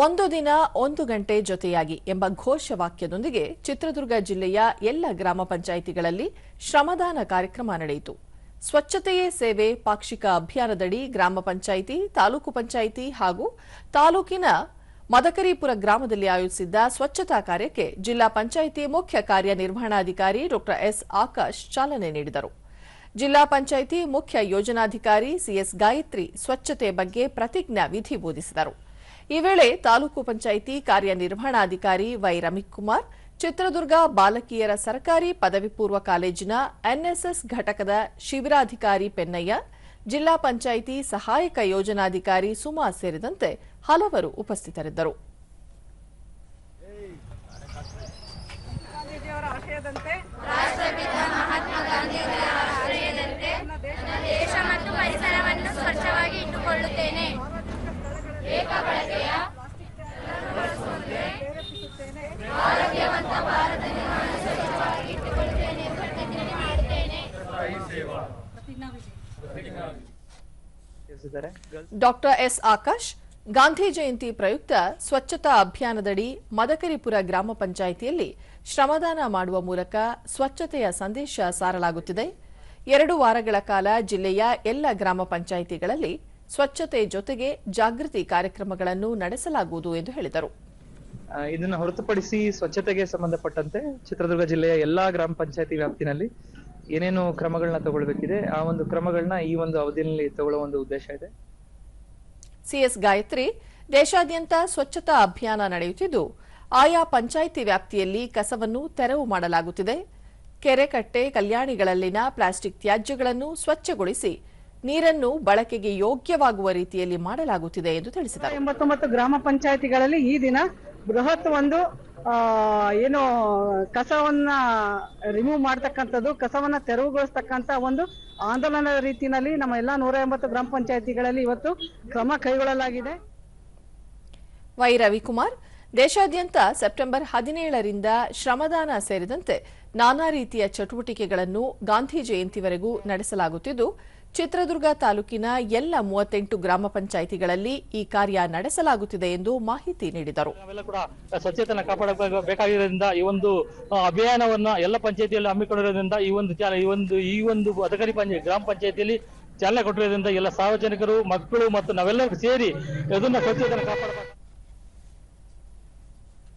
ಒಂದು ದಿನ ಒಂದು ಗಂಟೆ ಜೊತೆಯಾಗಿ ಎಂಬ ಘೋಷವಾಕ್ಯದೊಂದಿಗೆ ಚಿತ್ರದುರ್ಗ ಜಿಲ್ಲೆಯ ಎಲ್ಲ ಗ್ರಾಮ ಪಂಚಾಯಿತಿಗಳಲ್ಲಿ ಶ್ರಮದಾನ ಕಾರ್ಯಕ್ರಮ ನಡೆಯಿತು. ಸ್ವಚ್ಛತೆಯೇ ಸೇವೆ, ಪಾಕ್ಷಿಕ ಅಭಿಯಾನದಡಿ ಗ್ರಾಮ ಪಂಚಾಯಿತಿ, ತಾಲೂಕು ಪಂಚಾಯಿತಿ ಹಾಗೂ ತಾಲೂಕಿನ ಮದಕರಿಪುರ ಗ್ರಾಮದಲ್ಲಿ ಆಯೋಜಿಸಿದ್ದ ಸ್ವಚ್ಛತಾ ಕಾರ್ಯಕ್ಕೆ ಜಿಲ್ಲಾ ಪಂಚಾಯಿತಿ ಮುಖ್ಯ ಕಾರ್ಯನಿರ್ವಹಣಾಧಿಕಾರಿ ಡಾ ಎಸ್ ಆಕಾಶ್ ಚಾಲನೆ ನೀಡಿದರು. ಜಿಲ್ಲಾ ಪಂಚಾಯಿತಿ ಮುಖ್ಯ ಯೋಜನಾಧಿಕಾರಿ ಸಿಎಸ್ ಗಾಯತ್ರಿ ಸ್ವಚ್ಛತೆ ಬಗ್ಗೆ ಪ್ರತಿಜ್ಞಾ ವಿಧಿ ಬೋಧಿಸಿದರು. ಈ ವೇಳೆ ತಾಲೂಕು ಪಂಚಾಯಿತಿ ಕಾರ್ಯನಿರ್ವಹಣಾಧಿಕಾರಿ ವೈ ರಮಿಕುಮಾರ್ ಚಿತ್ರದುರ್ಗ ಬಾಲಕಿಯರ ಸರ್ಕಾರಿ ಪದವಿ ಪೂರ್ವ ಕಾಲೇಜಿನ ಎನ್ಎಸ್ಎಸ್ ಘಟಕದ ಶಿಬಿರಾಧಿಕಾರಿ ಪೆನ್ನಯ್ಯ, ಜಿಲ್ಲಾ ಪಂಚಾಯಿತಿ ಸಹಾಯಕ ಯೋಜನಾಧಿಕಾರಿ ಸುಮಾ ಸೇರಿದಂತೆ ಹಲವರು ಉಪಸ್ಥಿತರಿದ್ದರು. ಡಾಕ್ಟರ್ ಎಸ್ ಆಕಾಶ್ ಗಾಂಧಿ ಜಯಂತಿ ಪ್ರಯುಕ್ತ ಸ್ವಚ್ಛತಾ ಅಭಿಯಾನದಡಿ ಮದಕರಿಪುರ ಗ್ರಾಮ ಪಂಚಾಯಿತಿಯಲ್ಲಿ ಶ್ರಮದಾನ ಮಾಡುವ ಮೂಲಕ ಸ್ವಚ್ಛತೆಯ ಸಂದೇಶ ಸಾರಲಾಗುತ್ತಿದೆ. ಎರಡು ವಾರಗಳ ಕಾಲ ಜಿಲ್ಲೆಯ ಎಲ್ಲ ಗ್ರಾಮ ಪಂಚಾಯಿತಿಗಳಲ್ಲಿ ಸ್ವಚ್ಛತೆ ಜೊತೆಗೆ ಜಾಗೃತಿ ಕಾರ್ಯಕ್ರಮಗಳನ್ನು ನಡೆಸಲಾಗುವುದು ಎಂದು ಹೇಳಿದರು. ಇದನ್ನು ಹೊರತುಪಡಿಸಿ ಸ್ವಚ್ಛತೆಗೆ ಸಂಬಂಧಪಟ್ಟಂತೆ ಚಿತ್ರದುರ್ಗ ಜಿಲ್ಲೆಯ ಎಲ್ಲಾ ಗ್ರಾಮ ಪಂಚಾಯಿತಿ ವ್ಯಾಪ್ತಿನಲ್ಲಿ ಏನೇನು ಕ್ರಮಗಳನ್ನ ತಗೊಳ್ಬೇಕಿದೆ ಆ ಒಂದು ಕ್ರಮಗಳನ್ನ ಈ ಒಂದು ಅವಧಿಯಲ್ಲಿ ತಗೊಳ್ಳೋ ಒಂದು ಉದ್ದೇಶ ಇದೆ. ಸಿಎಸ್ ಗಾಯತ್ರಿ ದೇಶಾದ್ಯಂತ ಸ್ವಚ್ಛತಾ ಅಭಿಯಾನ ನಡೆಯುತ್ತಿದ್ದು ಆಯಾ ಪಂಚಾಯಿತಿ ವ್ಯಾಪ್ತಿಯಲ್ಲಿ ಕಸವನ್ನು ತೆರವು ಮಾಡಲಾಗುತ್ತಿದೆ. ಕೆರೆಕಟ್ಟೆ ಕಲ್ಯಾಣಿಗಳಲ್ಲಿನ ಪ್ಲಾಸ್ಟಿಕ್ ತ್ಯಾಜ್ಯಗಳನ್ನು ಸ್ವಚ್ಛಗೊಳಿಸಿ ನೀರನ್ನು ಬಳಕೆಗೆ ಯೋಗ್ಯವಾಗುವ ರೀತಿಯಲ್ಲಿ ಮಾಡಲಾಗುತ್ತಿದೆ ಎಂದು ತಿಳಿಸಿದರು. ಎಂಬತ್ತೊಂಬತ್ತು ಗ್ರಾಮ ಪಂಚಾಯಿತಿಗಳಲ್ಲಿ ಈ ದಿನ ಬೃಹತ್ ಒಂದು ಏನು ಕಸವನ್ನ ರಿಮೂವ್ ಮಾಡ್ತಕ್ಕಂಥದ್ದು, ಕಸವನ್ನ ತೆರವುಗೊಳಿಸ್ತಕ್ಕಂಥ ಒಂದು ಆಂದೋಲನದ ರೀತಿಯಲ್ಲಿ ನಮ್ಮ ಎಲ್ಲಾ ನೂರ ಎಂಬತ್ತು ಗ್ರಾಮ ಪಂಚಾಯಿತಿಗಳಲ್ಲಿ ಇವತ್ತು ಕ್ರಮ ಕೈಗೊಳ್ಳಲಾಗಿದೆ. ವೈ ರವಿಕುಮಾರ್, ದೇಶಾದ್ಯಂತ ಸೆಪ್ಟೆಂಬರ್ ಹದಿನೇಳರಿಂದ ಶ್ರಮದಾನ ಸೇರಿದಂತೆ ನಾನಾ ರೀತಿಯ ಚಟುವಟಿಕೆಗಳನ್ನು ಗಾಂಧಿ ಜಯಂತಿವರೆಗೂ ನಡೆಸಲಾಗುತ್ತಿದ್ದು ಚಿತ್ರದುರ್ಗ ತಾಲೂಕಿನ ಎಲ್ಲ ಮೂವತ್ತೆಂಟು ಗ್ರಾಮ ಪಂಚಾಯಿತಿಗಳಲ್ಲಿ ಈ ಕಾರ್ಯ ನಡೆಸಲಾಗುತ್ತಿದೆ ಎಂದು ಮಾಹಿತಿ ನೀಡಿದರು. ಕೂಡ ಸ್ವಚ್ಛತೆಯನ್ನು ಕಾಪಾಡಬೇಕಾಗಿರೋದ್ರಿಂದ ಈ ಒಂದು ಅಭಿಯಾನವನ್ನ ಎಲ್ಲ ಪಂಚಾಯತಿಯಲ್ಲಿ ಹಮ್ಮಿಕೊಂಡಿರೋದ್ರಿಂದ ಈ ಒಂದು ಈ ಒಂದು ಈ ಒಂದು ಅಧಿಕಾರಿ ಪಂಚಾಯತ್ ಗ್ರಾಮ ಪಂಚಾಯತಿಯಲ್ಲಿ ಚಾಲನೆ ಕೊಟ್ಟಿರೋದ್ರಿಂದ ಎಲ್ಲ ಸಾರ್ವಜನಿಕರು, ಮಕ್ಕಳು ಮತ್ತು ನಾವೆಲ್ಲರೂ ಸೇರಿ ಇದನ್ನ ಸ್ವಚ್ಛತೆಯನ್ನು ಕಾಪಾಡಬೇಕು.